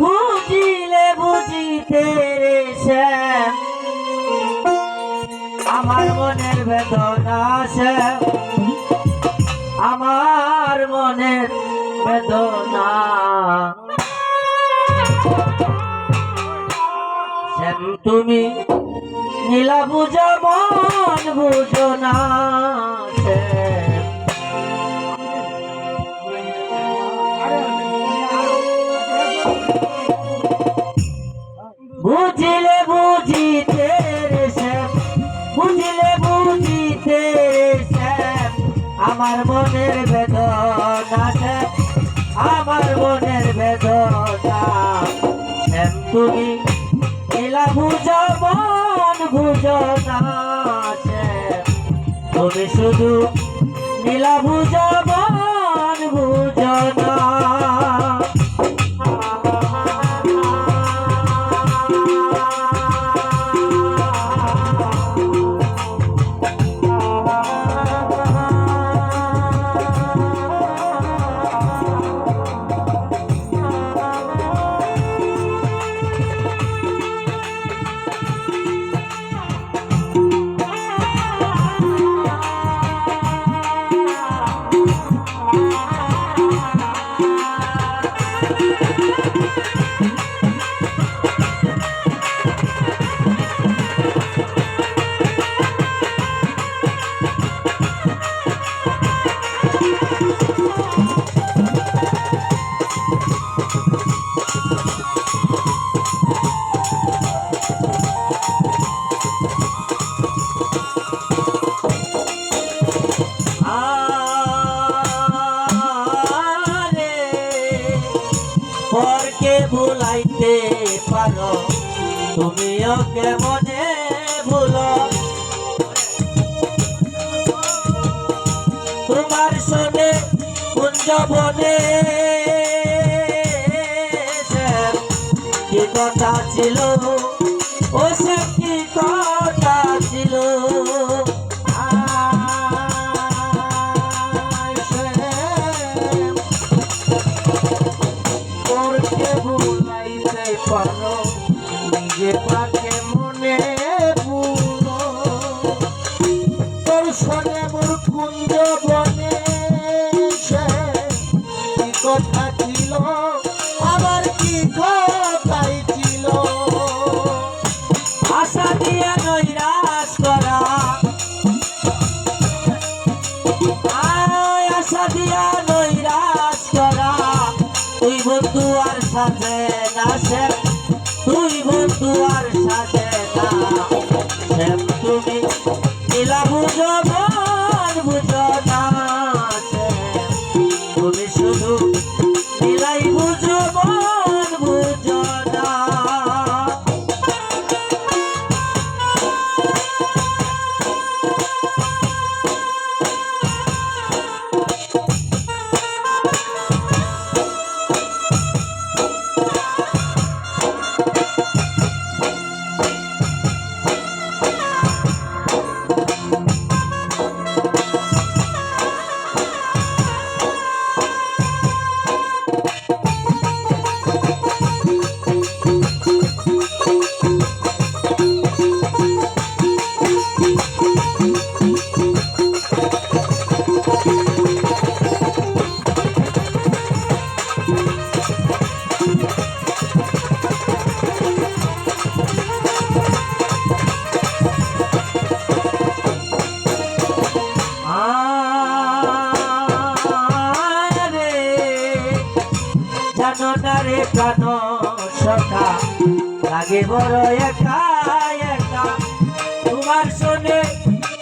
বুঝিলে বুঝিতে রে আমার মনের বেদনা শ্যাম আমার মনের বেদনা। শ্যাম, তুমি নীলা বুঝো, মন বুঝো না তুমি এলা বুঝো মন শ্যাম তুমি শুধু নীলা ভুলাইতে পারো। তুমিও কেমনে ভুলো? তোমার সনে কুঞ্জ বনে কি কথা ছিল? ও সে পাকে মনে তোর শোনে মোর কুঞ্জ বনে কথা ছিল, আবার কি কথাই ছিল? আশা দিয়া নৈরাশ করা আশা দিয়া নৈরাশ করা। তুই বন্ধু আর সাথে না তুই বন্ধু আর সাথে জানো না রে প্রাণ সখা। লাগে বড় একা একা। তোমার শোনে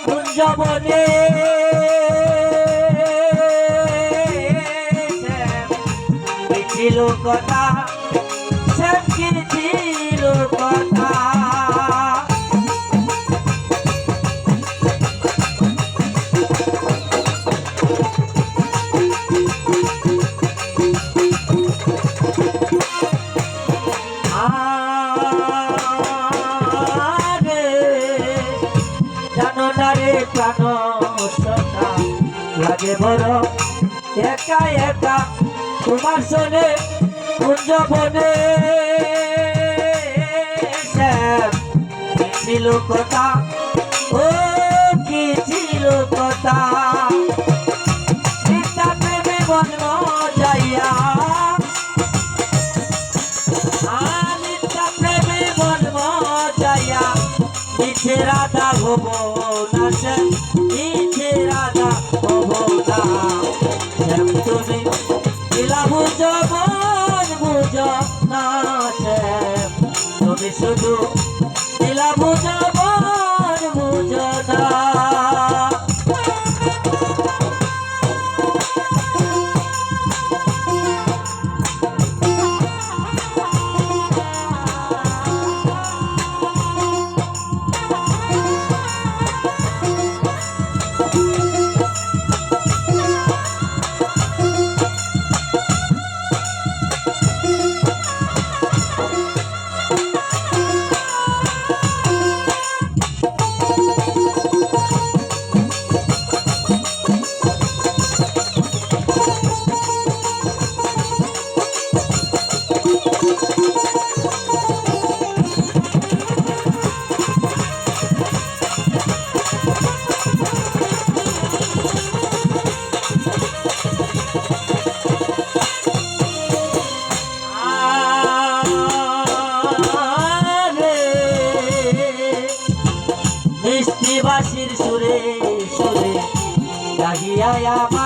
কুঞ্জবনে ছিল কথা জানো না রে প্রাণ লাগে বড় একা একা তোমার সনে কুঞ্জ বনে শ্যাম রাধা হব না শ্যাম মিছে রাধা হব না শ্যাম তুমি দিলা বুঝো মন বুঝ না তুমি শুধু দিলা বুঝো মায়া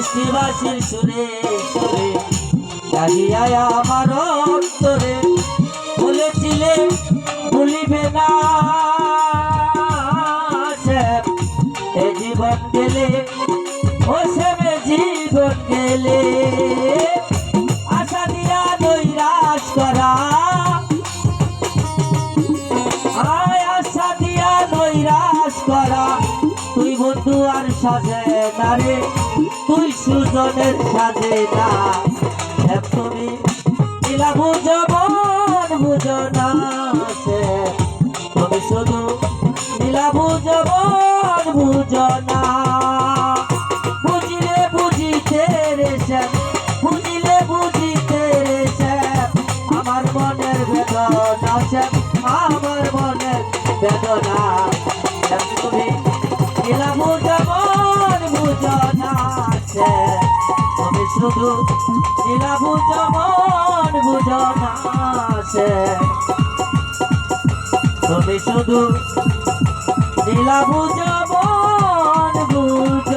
মিষ্টিবাসীর সুরে সুরে লাগিয়া আমার অন্তরে বলেছিলে, ভুলিবে না এ জীবন গেলে, ও শ্যামে জীবন গেলে। আশা দিয়া নৈরাশ করা। আয় আশা দিয়া নৈরাশ করা। তুই বন্ধু আর সাজে না রে। তুই সুজনের সাজে না তুমি দিলা বুঝো মন বুঝো না তুমি শুধু দিলা বুঝো মন বুঝো আমার মনের বেদনা। শুধু লীলা বুঝ মন বুঝ নাচে তুমি শুধু লীলা বুঝ বুঝ